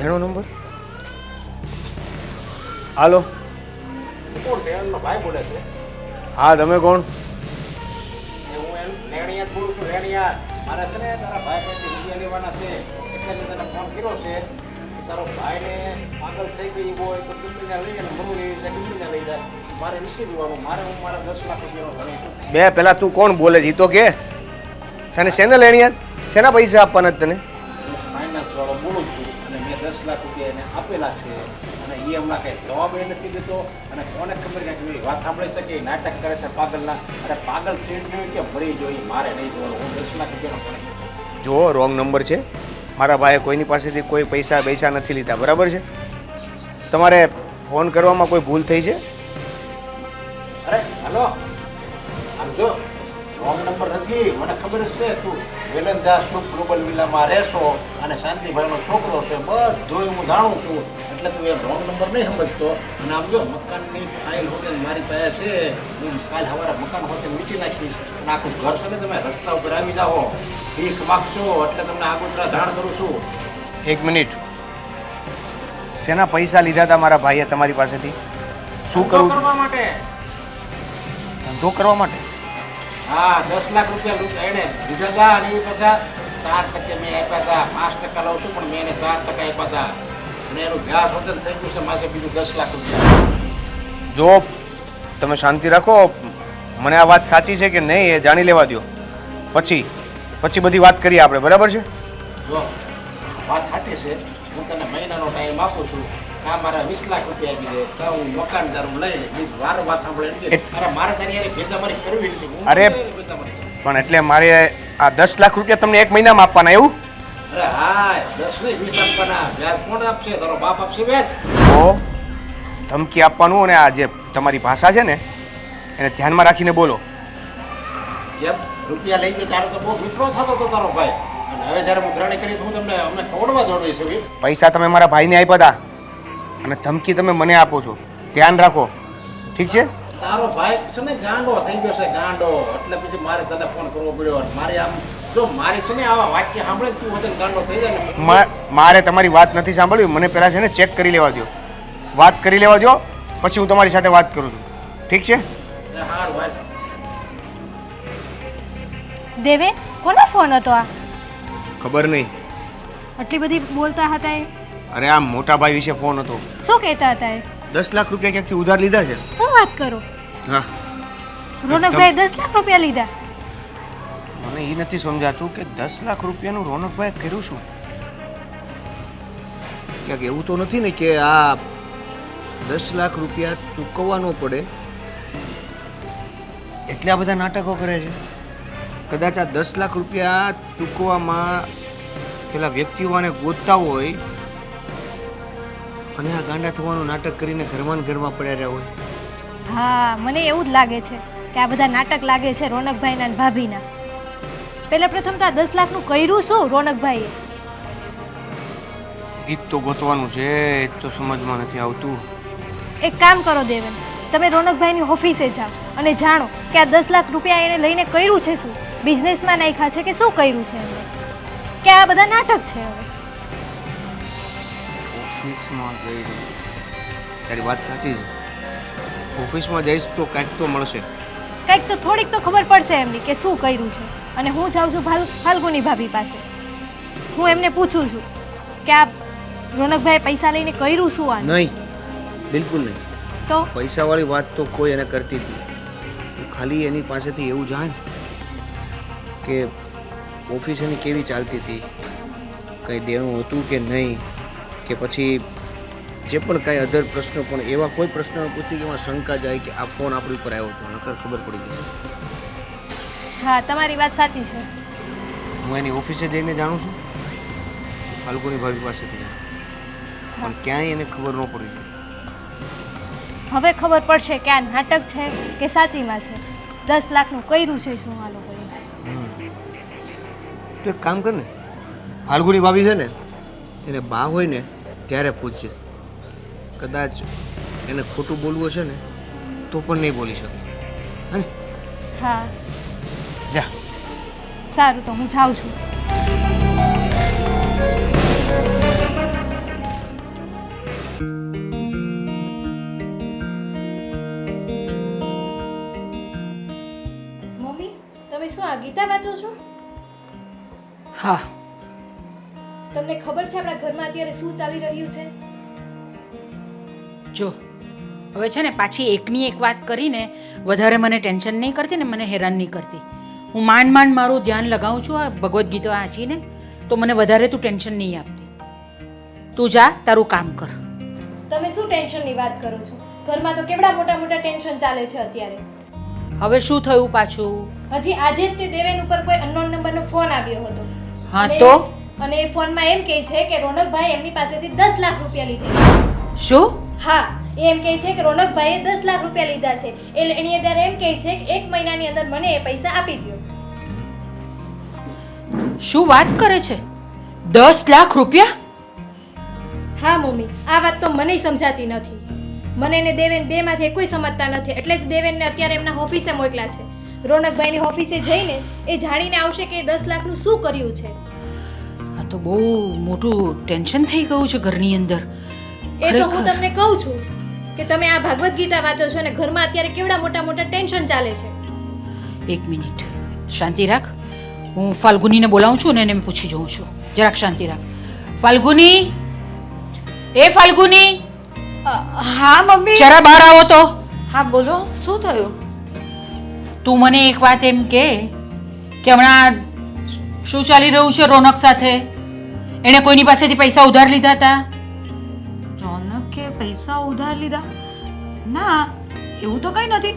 ઘેણો number? હાલો. ભાઈ બોલે છે હા, તમે કોણ? હું એમ, રેણિયા બોલું છું, રેણિયા. મારે છે ને, તારા ભાઈ પાસેથી લેવાના છે. એટલે મેં ફોન કર્યો છે. તારો ભાઈને પાગલ થઈ ગઈ હોય તો ટીપીને લઈ જાય ટીપીને લઈ જાય મારે નથી દેવાનું મારે હું મારા દસ લાખ રૂપિયાનો બે પેલા તું કોણ બોલે છે? તો કે. અને શેને લેણી યાર? શેના પૈસા આપવાના તને? ફાઇનાન્સ વાળો બોલું છું અને મેં દસ લાખ રૂપિયા એને આપેલા છે અને એ હમણાં કંઈ જવાબ એ નથી દેતો અને કોને ખબર કે એવી વાત સાંભળી શકે નાટક કરે છે પાગલના. અને પાગલ થઈને કે ભરી જોઈ મારે નહીં જોવાનું. હું દસ લાખ રૂપિયાનો જો રોંગ નંબર છે. મારા ભાઈએ કોઈની પાસેથી કોઈ પૈસા પૈસા નથી લીધા. બરાબર છે? તમારે ફોન કરવામાં કોઈ ભૂલ થઈ છે? અરે હલો. આમ જો રોંગ નંબર નથી મને ખબર જ છે તું વેલંદા સુખ ગ્લોબલ વિલામાં રહેશો અને શાંતિભાઈનો છોકરો છે બધું હું જાણું છું. એટલે તું એ રોંગ નંબર નહીં સમજતો. અને આમ જો મકાનની ફાઇલ હોતે મારી પાસે છે. હું કાલ સવારે મકાન હોતે મીચી નાખીશ. અને આખું ઘર છે ને તમે રસ્તા ઉપર આવી જાઓ. ભીખ માગશો એટલે તમને આગોતરા જાણ કરું છું. એક મિનિટ. શેના પૈસા લીધા હતા મારા ભાઈએ તમારી પાસેથી? શું કરવું? કરવા માટે? ધંધો કરવા માટે? હા દસ લાખ રૂપિયા એણે. દીધા હતા અને એ પૈસા ચાર ટકે મેં આપ્યા હતા. પાંચ ટકા લઉં છું પણ મેં એને ચાર ટકા આપ્યા હતા. અને એનું વ્યાજ વતન થઈ ગયું છે માસે બીજું દસ લાખ રૂપિયા. જો તમે શાંતિ રાખો મને આ વાત સાચી છે કે નહીં એ જાણી લેવા દો પછી પછી બધી વાત કરીએ આપણે બરાબર છે? જો વાત સાચી છે. હું તને મહિનાનો ટાઈમ આપું છું. આ મારા વીસ લાખ રૂપિયા આપી દે. તો હું મકાનદાર હું લઈ લઈશ વારો વાત સાંભળે અરે મારે તારી હારે ભેજામારી કરવી નથી અરે. પણ એટલે મારે આ દસ લાખ રૂપિયા તમને એક મહિનામાં આપવાના એવું? અરે હા દસ નહીં વીસ આપવાના. વ્યાજ કોણ આપશે? તારો બાપ આપશે વ્યાજ. તો ધમકી આપવાનું અને આ જે તમારી ભાષા છે ને એને ધ્યાનમાં રાખીને બોલો. જેમ રૂપિયા લઈ ગયો ત્યારે તો બહુ મિત્રો થતો હતો તારો ભાઈ. અને હવે જ્યારે હું ગ્રહણી કરી હું તમને અમને ખવડવા દોડવી છે પૈસા તમે મારા ભાઈને આપ્યા હતા. અને ધમકી તમે મને આપો છો. ધ્યાન રાખો. ઠીક છે? તારો ભાઈ છે ને ગાંડો થઈ ગયો છે ગાંડો. એટલે પછી મારે તને ફોન કરવો પડ્યો મારે આમ જો મારી છે ને આવા વાક્ય સાંભળે તું વતન ગાંડો થઈ જાય ને મારે તમારી વાત નથી સાંભળવી. મને પહેલાં છે ને ચેક કરી લેવા દો વાત કરી લેવા દો પછી હું તમારી સાથે વાત કરું છું. ઠીક છે? દેવે કોનો ફોન હતો આ? ખબર નહીં. આટલી બધી બોલતા હતા એ? અરે આ મોટા ભાઈ વિશે ફોન હતો. શું કહેતા હતા એ? દસ લાખ રૂપિયા ક્યાંકથી ઉધાર લીધા છે? હું વાત કરો? હા. રોનકભાઈ દસ લાખ રૂપિયા લીધા? મને એ નથી સમજાતું કે દસ લાખ રૂપિયાનું રોનકભાઈ કર્યું શું? ક્યાંક એવું તો નથી ને કે આ દસ લાખ રૂપિયા ચૂકવવા ન પડે. એટલા બધા નાટકો કરે છે. કદાચ આ દસ લાખ રૂપિયા ચૂકવવામાં પેલા વ્યક્તિઓ આને ગોતતા હોય અને આ ગાંડા થવાનું નાટક કરીને ઘરમાં ને ઘરમાં પડ્યા રહ્યા હોય. હા મને એવું જ લાગે છે કે આ બધા નાટક લાગે છે રોનકભાઈના અને ભાભીના. પહેલા પ્રથમ તો આ દસ લાખનું કર્યું શું રોનકભાઈએ? એ જ તો ગોતવાનું છે એ જ તો સમજમાં નથી આવતું. એક કામ કરો દેવેન તમે રોનકભાઈની ઓફિસે જાઓ અને જાણો કે આ દસ લાખ રૂપિયા એને લઈને કર્યું છે શું? બિઝનેસમાં નાખ્યા છે કે શું કર્યું છે એમને? કે આ બધા નાટક છે હવે? ઓફિસમાં જઈ તારી વાત સાચી છે. ઓફિસમાં જઈશ તો કાંઈક તો મળશે. કંઈક તો થોડીક તો ખબર પડશે એમની કે શું કર્યું છે. અને હું જાઉં છું ફાલ ફાલ્ગુની ભાભી પાસે. હું એમને પૂછું છું કે આ રોનકભાઈ પૈસા લઈને કર્યું શું આ નહીં. બિલકુલ નહીં. તો? પૈસાવાળી વાત તો કોઈ એને કરતી નથી નહીં. ખાલી એની પાસેથી એવું જાણ કે ઓફિસ એની કેવી ચાલતી હતી? કંઈ દેવું હતું કે નહીં? કે પછી જે પણ કાંઈ અધર પ્રશ્નો પણ એવા કોઈ પ્રશ્નો પૂછતી કે એમાં શંકા જાય કે આ ફોન આપણી ઉપર આવ્યો હતો નકર ખબર પડી ગઈ. હા તમારી વાત સાચી છે. હું એની ઓફિસે જઈને જાણું છું. ફાલ્ગુની ભાભી પાસેથી પણ ક્યાંય એને ખબર ન પડી હવે ખબર પડશે કે આ નાટક છે કે સાચીમાં છે. દસ લાખનું કર્યું છે શું આ લોકોએ? તો એક કામ કર ને. ફાલ્ગુની ભાભી છે ને એને બા હોય ને ત્યારે પૂછજે. કદાચ એને ખોટું બોલવું હશે ને તો પણ નહીં બોલી શકે. હે હા. જા. સારું તો હું જાઉં છું. મમ્મી તમે શું આ ગીતા વાંચો છો? હા. તમને ખબર છે આપણા ઘરમાં અત્યારે શું ચાલી રહ્યું છે? જો હવે છે ને પાછી એકની એક વાત કરીને વધારે મને ટેન્શન નહીં કરતી ને મને હેરાન નહીં કરતી. હું માંડ માંડ મારું ધ્યાન લગાવું છું આ ભગવદ્ ગીતા વાંચીને તો મને વધારે તું ટેન્શન નહીં આપતી. તું જા તારું કામ કર. તમે શું ટેન્શનની વાત કરો છો? ઘરમાં તો કેવડા મોટા મોટા ટેન્શન ચાલે છે અત્યારે? હવે શું થયું પાછું? હજી આજે જ તે દેવેન ઉપર કોઈ અનનોન નંબરનો ફોન આવ્યો હતો. હા તો? અને એ ફોનમાં એમ કહે છે કે રોનકભાઈ એમની પાસેથી દસ લાખ રૂપિયા લીધા. શું? હા એ એમ કહે છે કે રોનકભાઈએ દસ લાખ રૂપિયા લીધા છે. એટલે એની ત્યારે એમ કહે છે કે એક મહિનાની અંદર મને એ પૈસા આપી દો શું વાત કરે છે? દસ લાખ રૂપિયા? હા મમ્મી આ વાત તો મને સમજાતી નથી. મને ને દેવેન બેમાંથી કોઈ સમજતા નથી. એટલે જ દેવેનને અત્યારે એમના ઓફિસે મોકલ્યા છે. રોનકભાઈની ઓફિસે જઈને એ જાણીને આવશે કે દસ લાખનું શું કર્યું છે. આ તો બહુ મોટું ટેન્શન થઈ ગયું છે ઘરની અંદર. એ તો હું તમને કહું છું કે તમે આ ભાગવત ગીતા વાંચો છો અને ઘરમાં અત્યારે કેવડા મોટા મોટા ટેન્શન ચાલે છે? એક મિનિટ. શાંતિ રાખ. હું ફાલ્ગુનીને બોલાવું છું અને એને પૂછી જોઉં છું. જરાક શાંતિ રાખ. ફાલ્ગુની? એ ફાલ્ગુની? હા મમ્મી. જરા બહાર આવો તો. હા બોલો. શું થયું? તું મને એક વાત એમ કે કે હમણાં શું ચાલી રહ્યું છે રોનક સાથે? એણે કોઈની પાસેથી પૈસા ઉધાર લીધા હતા? રોનકે પૈસા ઉધાર લીધા? ના એવું તો કંઈ નથી.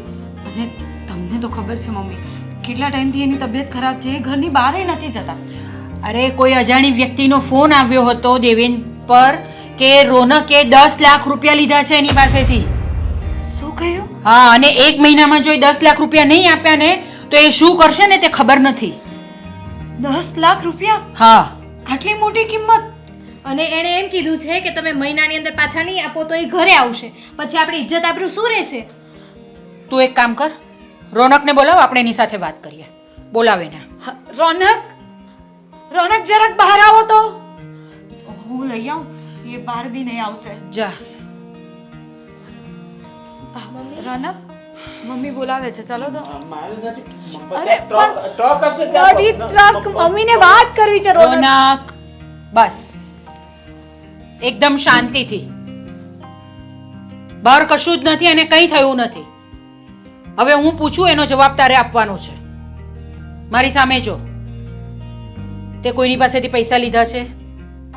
અને તમને તો ખબર છે મમ્મી કેટલા ટાઈમથી એની તબિયત ખરાબ છે એ ઘરની બહાર નથી જતા. અરે કોઈ અજાણી વ્યક્તિનો ફોન આવ્યો હતો દેવેન પર કે રોનકે દસ લાખ રૂપિયા લીધા છે એની પાસેથી. શું કહ્યું? હા અને એક મહિનામાં જો એ દસ લાખ રૂપિયા નહીં આપ્યા ને તો એ શું કરશે ને તે ખબર નથી. દસ લાખ રૂપિયા? હા. આટલી મોટી કિંમત? અને એણે એમ કીધું છે કે તમે મહિનાની અંદર પાછા નહીં આપો તો એ ઘરે આવશે. પછી આપણી ઇજ્જત આબરૂ શું રહેશે? તું એક કામ કર રોનકને બોલાવ આપણે એની સાથે વાત કરીએ. બોલાવે ને હા, રોનક? રોનક જરાક બહાર આવો તો. હું લઈ આવું. એ બહાર બી નહીં આવશે. જા. રોનક? મમ્મી બોલાવે છે ચલો તો. અરે, ટ્રક હશે ત્યાં ગાડી. ટ્રક મમ્મીને વાત કરવી છે રોનક. બસ. એકદમ શાંતિથી. બહાર કશું જ નથી અને કંઈ થયું નથી. હવે હું પૂછું એનો જવાબ તારે આપવાનો છે. મારી સામે જો. તે કોઈની પાસેથી પૈસા લીધા છે?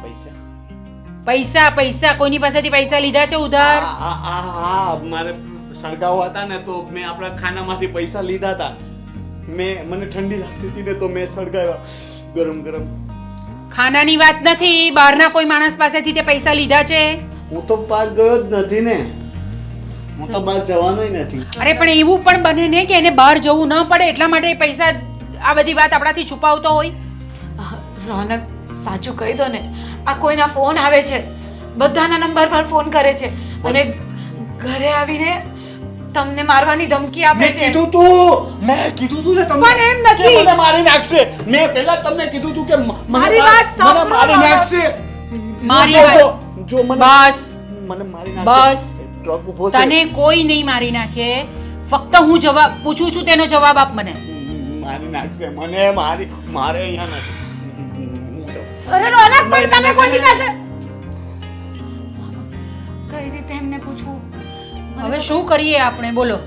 પૈસા? પૈસા પૈસા. કોઈની પાસેથી પૈસા લીધા છે ઉધાર? આ આ હા મારે સળગાવો હતા ને તો મેં આપણા ખાનામાંથી પૈસા લીધા હતા. મેં મને ઠંડી લાગતી હતી ને તો મેં સળગાવ્યા. ગરમ ગરમ. ખાનાની વાત નથી. બહારના કોઈ માણસ પાસેથી તે પૈસા લીધા છે? હું તો પાર ગયો જ નથી ને. હું તો બહાર જવાનોય નથી. અરે પણ એવું પણ બને ને કે એને બહાર જવું ન પડે એટલા માટે એ પૈસા આ બધી વાત આપણાથી છુપાવતો હોય. રોનક સાચું કહી દો ને આ કોઈના ફોન આવે છે. બધાના નંબર પર ફોન કરે છે. અને ઘરે આવીને તમને મારવાની ધમકી આપે મેં છે. કીધું તું. મેં કીધું તું ને તમને પણ એમ નથી. કે મને મારી નાખશે. મેં પહેલા તમને કીધું તું કે મારી વાત સાંભળો, મને મારી નાખશે. મારી વાત- જો- મને બસ. મને મારી નાખશે. બસ. ટ્રક ઊભો છે. તને કોઈ નહીં મારી નાખે. ફક્ત હું જવાબ પૂછું છું તેનો જવાબ આપ મને. મારી નાખશે. મને મારી મારે અહીંયા નથી અરે રોનક પણ તમે કોની પાસે? કઈ રીતે એમને પૂછવું? હવે શું કરીએ આપણે? બોલો.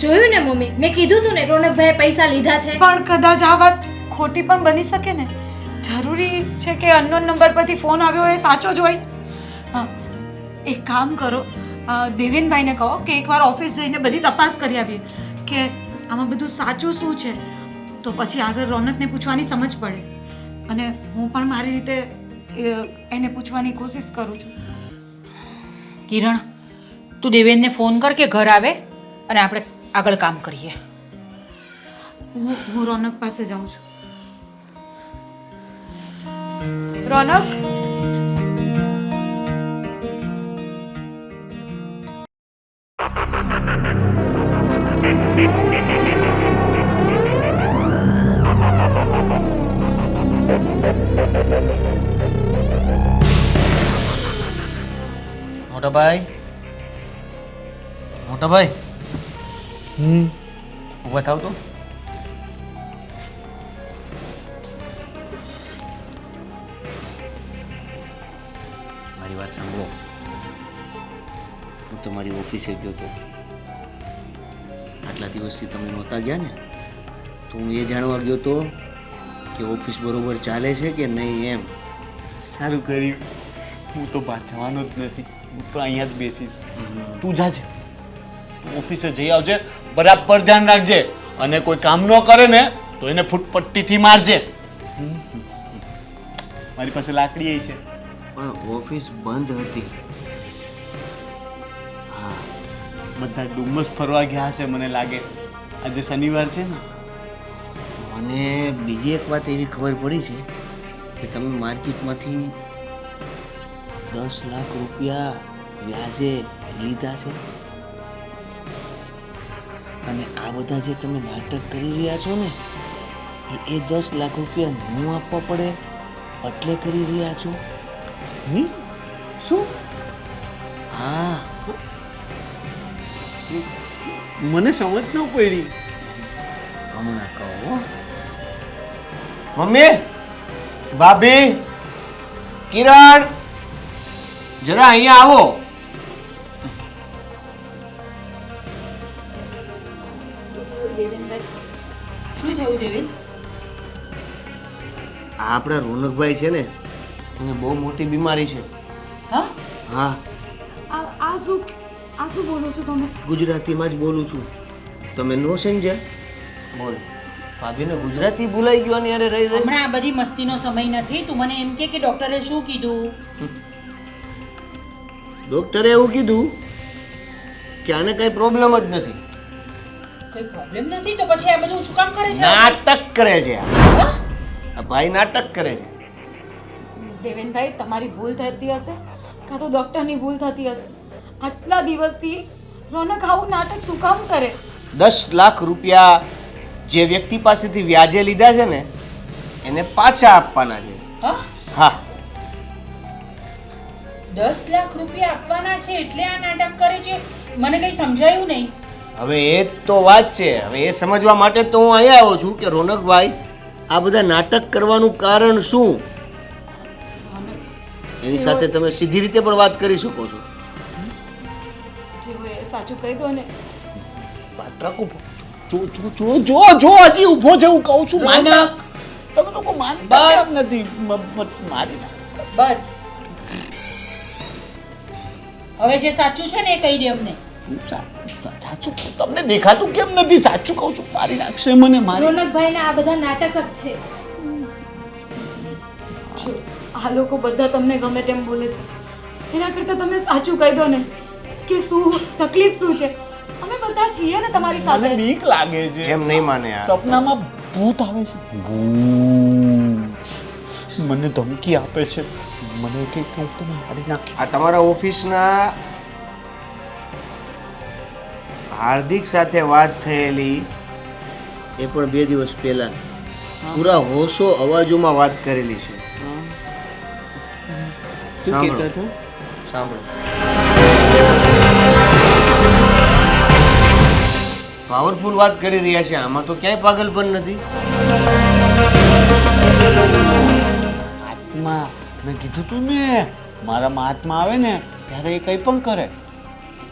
જોયું ને મમ્મી? મેં કીધું તું ને રોનકભાઈ પૈસા લીધા છે. પણ કદાચ આ વાત ખોટી પણ બની શકે ને? જરૂરી છે કે અનનોન નંબર પરથી ફોન આવ્યો એ સાચો જ હોય. હા, એક કામ કરો. દેવેનભાઈને કહો કે એકવાર ઓફિસ જઈને બધી તપાસ કરી આવીએ કે આમાં બધું સાચું શું છે. તો પછી આગળ રોનકને પૂછવાની સમજ પડે. અને હું પણ મારી રીતે એને પૂછવાની કોશિશ કરું છું. કિરણ તું દેવેનને ફોન કર કે ઘર આવે અને આપણે આગળ કામ કરીએ. હું હું રોનક પાસે જાઉં છું. રોનક? મોટાભાઈ? મોટા ભાઈ? હમ. ઊભા થાવ તો. મારી વાત સાંભળો. હું તમારી ઓફિસે ગયો હતો આટલા દિવસથી તમે નહોતા ગયા ને? તો હું એ જાણવા ગયો હતો કે ઓફિસ બરોબર ચાલે છે કે નહીં એમ? સારું કર્યું. હું તો બહાર જવાનો જ નથી. હું તો અહીંયા જ બેસીશ. તું ઓફિસે જઈ આવજે બરાબર ધ્યાન રાખજે. અને કોઈ કામ ન કરે ને તો એને ફૂટપટ્ટીથી મારજે. મારી પાસે લાકડી છે. પણ ઓફિસ બંધ હતી. હા. બધા ડુમ્મસ ફરવા ગયા હશે મને લાગે. આજે શનિવાર છે ને. મને બીજી એક વાત એવી ખબર પડી છે કે તમે માર્કેટમાંથી દસ લાખ રૂપિયા વ્યાજે લીધા છે? અને આ બધા જે તમે નાટક કરી રહ્યા છો ને એ એ દસ લાખ રૂપિયા હું આપવા પડે? એટલે કરી રહ્યા છો? હમ? શું? હા. મને સમજ ન પડી. હમણાં કહો. મમ્મી ભાભી કિરણ જરા અહીંયા આવો. શું થયું દેવેન આ આપણા રોનકભાઈ છે ને એને બહુ મોટી બીમારી છે. હા? હા. આ આ શું આ શું બોલો છો તમે? ગુજરાતીમાં જ બોલું છું. તમે નો સમજ્યા બોલ. ભાભીને ગુજરાતી ભૂલાઈ ગયો ને અરે રહી રહી. હમણાં આ બધી મસ્તીનો સમય નથી. તું મને એમ કે કે ડોક્ટરે શું કીધું? ડોક્ટરે એવું કીધું કે આને કઈ પ્રોબ્લેમ જ નથી. કોઈ પ્રોબ્લેમ નથી? તો પછી આ બધું શું કામ કરે છે? નાટક કરે છે આ. ભાઈ નાટક કરે છે. દેવેનભાઈ તમારી ભૂલ થતી હશે? કાં તો ડૉક્ટરની ભૂલ થતી હશે? આટલા દિવસથી રોનક આવું નાટક શું કામ કરે? દસ લાખ રૂપિયા જે વ્યક્તિ પાસેથી વ્યાજે લીધા છે ને એને પાછા આપવાના છે. હા? હા. દસ લાખ રૂપિયા આપવાના છે એટલે આ નાટક કરે છે? મને કઈ સમજાયું નહીં. હવે એ જ તો વાત છે. હવે એ સમજવા માટે તો હું અહીંયા આવ્યો છું કે રોનકભાઈ આ બધા નાટક કરવાનું કારણ શું? એની સાથે તમે સીધી રીતે પણ વાત કરી શકો છો. જે હોય એ સાચું કહી દો ને. વાત જો જો જો જો જો હજી ઊભો છે હું કહું છું. માનતા તમે લોકો માનતા કેમ નથી? મારી બસ! હવે જે સાચું છે ને એ કહી દે અમને. સાચું તમને દેખાતું કેમ નથી? સાચું કહું છું મારી નાખશે મને મારી રોનકભાઈને આ બધા નાટક જ છે. જો આ લોકો બધા તમને ગમે તેમ બોલે છે. એના કરતાં તમે સાચું કહી દો ને કે શું તકલીફ શું છે? અમે બધા છીએ ને તમારી મને સાથે બીક લાગે છે. એમ નહીં માને આ. સપનામાં ભૂત આવે છે. ભૂત. મને ધમકી આપે છે. મને કે હું તમે મારી નાખી આ તમારા ઓફિસના હાર્દિક સાથે વાત થયેલી એ પણ બે દિવસ પહેલા. પૂરા હોશો અવાજોમાં વાત કરેલી છે. શું. કહેતો હતો? સાંભળો. પાવરફુલ વાત કરી રહ્યા છે. આમાં તો ક્યાંય પાગલ પણ નથી. આત્મા. મેં કીધું તું ને મારામાં આત્મા આવે ને ત્યારે એ કંઈ પણ કરે.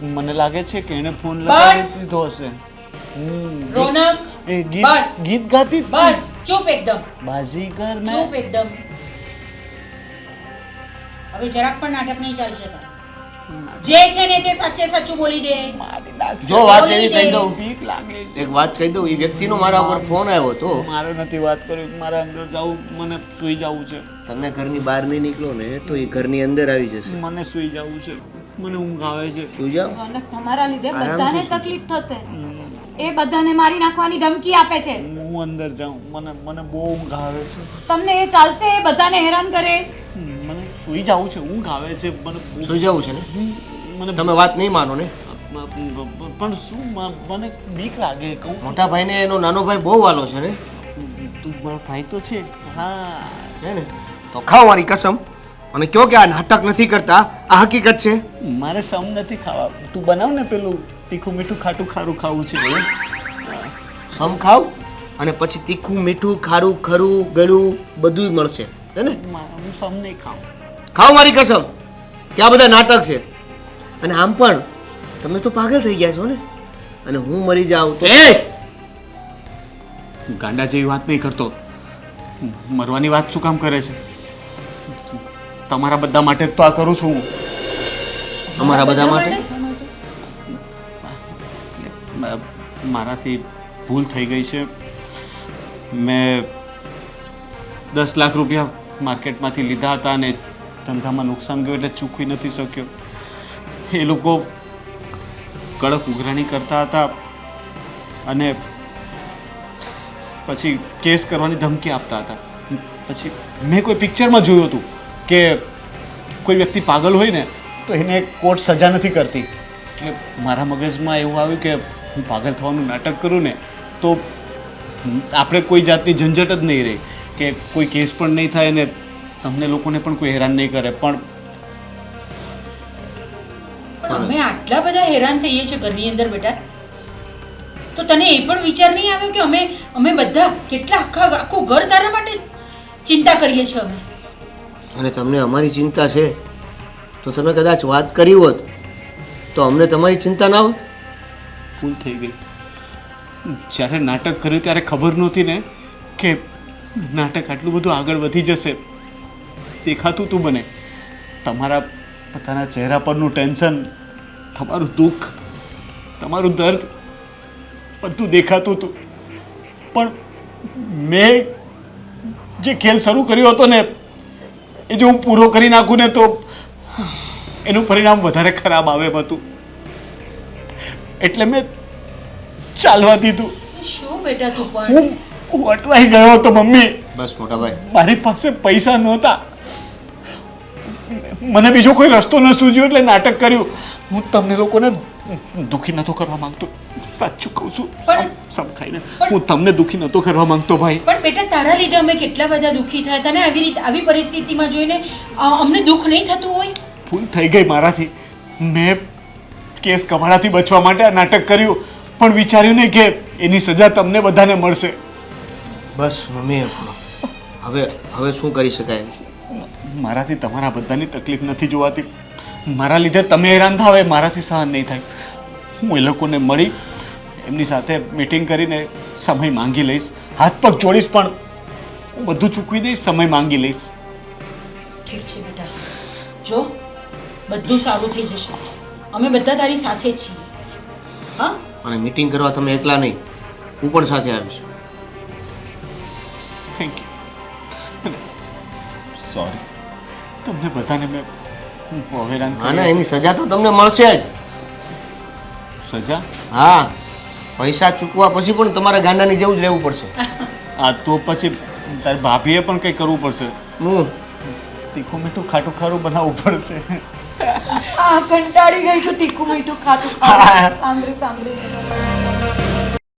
મને લાગે છે કે એને ફોન લગાવી દીધો હશે. રોનક એ ગીત બસ. ગીત ગાતી બસ! ચૂપ એકદમ. બાજીગર ચૂપ એકદમ. હવે જરાક પણ નાટક નહીં ચાલી શકાય. જે છે ને તે સાચે સાચું બોલી દે. જો વાત એવી કહી દઉં. બીક લાગે એક વાત કહી દઉં એ વ્યક્તિનો મારા ઉપર ફોન આવ્યો હતો મારે નથી વાત કરી મારા અંદર જાવું મને સુઈ જવું છે. તમે ઘરની બહાર નહીં નીકળો ને તો એ ઘરની અંદર આવી જશે. મને સુઈ જવું છે. મને ઊંઘ આવે છે. સુઈ જાઓ રોનક તમારા લીધે બધાને તકલીફ થશે. એ બધાને મારી નાખવાની ધમકી આપે છે. હું અંદર જાઉં. મને મને બહુ ઊંઘ આવે છે. તમને એ ચાલશે એ બધાને હેરાન કરે? મને સુઈ જાવું છે. ઊંઘ આવે છે. મને સુઈ જાવું છે ને? મને તમે વાત નહીં માનો ને? પણ શું મને બીક લાગે કહું. મોટા ભાઈને એનો નાનો ભાઈ બહુ વાલો છે ને? તું મારો ભાઈ તો છે. હા. છે ને? તો ખાવ મારી કસમ. અને કયો કે આ નાટક નથી કરતા આ હકીકત છે? મારે સમ નથી ખાવા. તું બનાવ ને પેલું તીખું મીઠું ખાટું ખારું ખાવું છે સમ ખાવ અને પછી તીખું મીઠું ખારું ખરું ગળું બધું મળશે હે ને? હું સમ નહીં ખાઉં. ખાવ મારી કસમ. કે આ બધા નાટક છે. અને આમ પણ તમે તો પાગલ થઈ ગયા છો ને? અને હું મરી જાઉં તો એ! ગાંડા જેવી વાત નહીં કરતો. મરવાની વાત શું કામ કરે છે? તમારા બધા માટે જ તો આ કરું છું. અમારા બધા માટે? મારાથી ભૂલ થઈ ગઈ છે. મેં દસ લાખ રૂપિયા માર્કેટમાંથી લીધા હતા અને ધંધામાં નુકસાન ગયું એટલે ચૂકવી નથી શક્યો. એ લોકો કડક ઉઘરાણી કરતા હતા અને પછી કેસ કરવાની ધમકી આપતા હતા. પછી મેં કોઈ પિક્ચરમાં જોયું હતું? કે કોઈ વ્યક્તિ પાગલ હોય ને, તો એને કોર્ટ સજા નથી કરતી. એટલે મારા મગજમાં એવું આવ્યું કે હું પાગલ થવાનું નાટક કરું ને, તો આપણે કોઈ જાતની ઝંઝટ જ નહીં રહે. કે કોઈ કેસ પણ નહીં થાય ને, તમને લોકોને પણ કોઈ હેરાન નહીં કરે. પણ અમે આટલા બધા હેરાન થઈએ છીએ ઘરની અંદર બેટા. તો તને એ પણ વિચાર નહીં આવ્યો કે અમે અમે બધા કેટલા આખા, આખું ઘર તારા માટે ચિંતા કરીએ છીએ અમે? અને તમને અમારી ચિંતા છે, તો તમે કદાચ વાત કરી હોત, તો અમને તમારી ચિંતા ના હોત? ભૂલ થઈ ગઈ. જ્યારે નાટક કર્યું ત્યારે ખબર નહોતી ને કે નાટક આટલું બધું આગળ વધી જશે. દેખાતું તું બને તમારા પોતાના ચહેરા પરનું ટેન્શન, તમારું દુઃખ, તમારું દર્દ, બધું દેખાતું હતું પણ મેં જે ખેલ શરૂ કર્યો હતો ને એ જો હું પૂરો કરી નાખું ને તો એનું પરિણામ વધારે ખરાબ આવે એમ હતું એટલે મેં ચાલવા દીધું. શું બેટા તું પણ? હું અટવાઈ ગયો હતો મમ્મી. બસ મોટા ભાઈ મારી પાસે પૈસા નહોતા. મને બીજો કોઈ રસ્તો ન સૂજ્યો એટલે નાટક કર્યું. હું તમને લોકોને દુખી નતો કરવા માંગતો. સાચું કહું છું. પણ- સમ સમ ખાઈને. હું તમને દુખી નતો કરવા માંગતો ભાઈ. પણ બેટા તારા લીધે અમે કેટલા બધા દુઃખી થયા તને આવી રીતે આવી પરિસ્થિતિમાં જોઈને અમને દુઃખ નહીં થતું હોય? ભૂલ થઈ ગઈ મારાથી. મેં કેસ કમાડાથી બચવા માટે આ નાટક કર્યું પણ વિચાર્યું નહીં કે એની સજા તમને બધાને મળશે. બસ મમ્મી હવે હવે શું કરી શકાય? મારાથી તમારા બધાની તકલીફ નથી જોવાતી. મારા લીધે તમે હેરાન થાવ એ મારાથી સહન નહીં થાય. હું એ લોકોને મળી એમની સાથે મીટિંગ કરીને સમય માંગી લઈશ. હાથ પગ જોડીશ પણ હું બધું ચૂકવી દઈશ સમય માંગી લઈશ. ઠીક છે બેટા. જો બધું સારું થઈ જશે. અમે બધા તારી સાથે જ છીએ. હા? અને મીટિંગ કરવા તમે એકલા નહીં. હું પણ સાથે આવીશ. થેન્ક યુ સોરી તમને બધાને મેં અવેરાન ના ના એની સજા તો તમને મળશે જ. સજા? હા પૈસા ચૂકવા પછી પણ તમારા ગાંડાની જેવું જ રહેવું પડશે. આ તો પછી તારી ભાભીએ પણ કંઈ કરવું પડશે. હું? તીખું મીઠું ખાટું ખારું બનાવવું પડશે. આ કંટાળી ગઈ છું તીખું મીઠું ખાટું ખારું. સાંભળી સાંભળી.